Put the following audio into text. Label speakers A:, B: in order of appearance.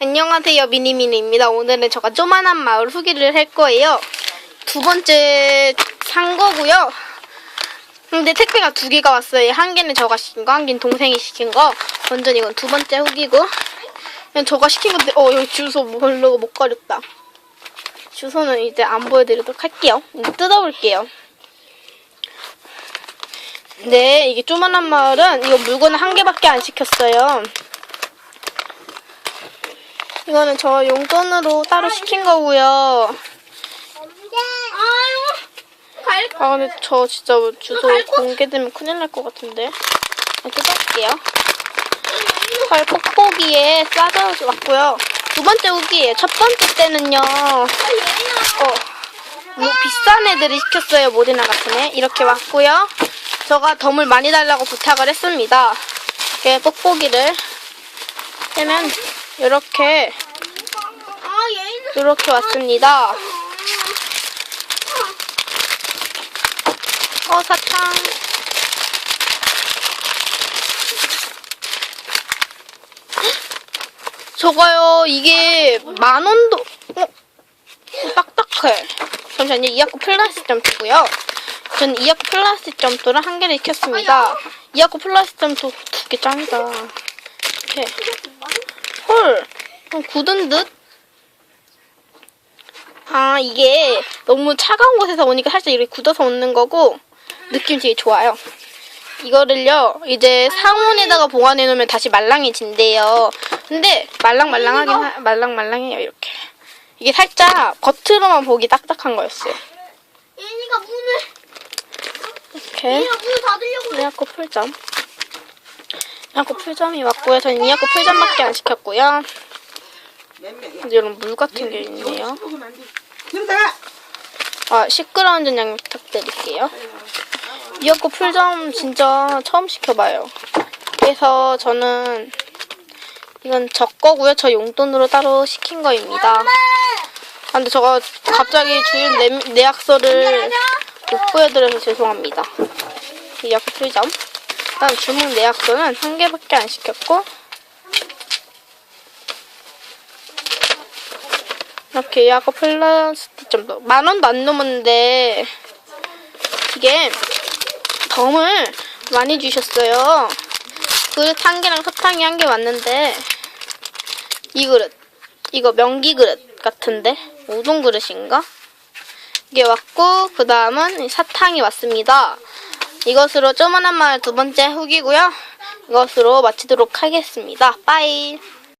A: 안녕하세요 미니미니입니다. 오늘은 제가 조만한 마을 후기를 할 거예요. 두 번째 산 거고요. 근데 택배가 두 개가 왔어요. 한 개는 저가 시킨 거, 한 개는 동생이 시킨 거. 완전 이건 두 번째 후기고. 그냥 저가 시킨 건데, 어 여기 주소 모르고 못 가렸다. 주소는 이제 안 보여드리도록 할게요. 이제 뜯어볼게요. 네, 이게 조만한 마을은 이거 물건을 한 개밖에 안 시켰어요. 이거는 저 용돈으로 따로 시킨 거고요. 아 근데 저 진짜 주소 공개되면 큰일 날 것 같은데. 아, 뜯어볼게요. 발 뽁뽁이에 싸져 왔고요. 두 번째 후기에 첫 번째 때는요. 어, 뭐 비싼 애들이 시켰어요. 모데나 같은 애. 이렇게 왔고요. 제가 덤을 많이 달라고 부탁을 했습니다. 이렇게 뽁뽁이를 빼면 이렇게 이렇게 왔습니다. 어 사탕. 저거요 이게 만 원도 어 딱딱해. 잠시만요 이하코 플라스틱 점프고요. 저는 이하코 플라스틱 점프를 한 개를 익혔습니다. 이하코 플라스틱 점프 두 개 짱이다. 이렇게 헐 어, 굳은 듯. 아 이게 너무 차가운 곳에서 오니까 살짝 이렇게 굳어서 오는 거고 느낌 되게 좋아요. 이거를요 이제 상온에다가 보관해 놓으면 다시 말랑해진대요. 근데 말랑말랑하긴 하, 말랑말랑해요 이렇게. 이게 살짝 겉으로만 보기 딱딱한 거였어요.
B: 얘니가 문을
A: 이렇게
B: 얘가 문을 닫으려고 그래.
A: 이하코 풀점. 이하코 풀점이 왔고요. 저는 이하코 풀점밖에 안 시켰고요. 근데 이런 물 같은 게 있네요. 아, 시끄러운 전 양해 부탁드릴게요. 이어코 풀점 진짜 처음 시켜봐요. 그래서 저는 이건 저 거고요. 저 용돈으로 따로 시킨 거입니다. 아, 근데 저가 갑자기 주인 내, 내약서를 못 보여드려서 죄송합니다. 이어코 풀점. 그다음 주문 내약서는 한 개밖에 안 시켰고 이렇게 예약과 플라스틱 점도 만 원도 안 넘었는데 이게 덤을 많이 주셨어요. 그릇 한 개랑 사탕이 한 개 왔는데 이 그릇 이거 명기 그릇 같은데 우동 그릇인가? 이게 왔고 그 다음은 사탕이 왔습니다. 이것으로 쪼만한 마을 두 번째 후기고요. 이것으로 마치도록 하겠습니다. 빠이.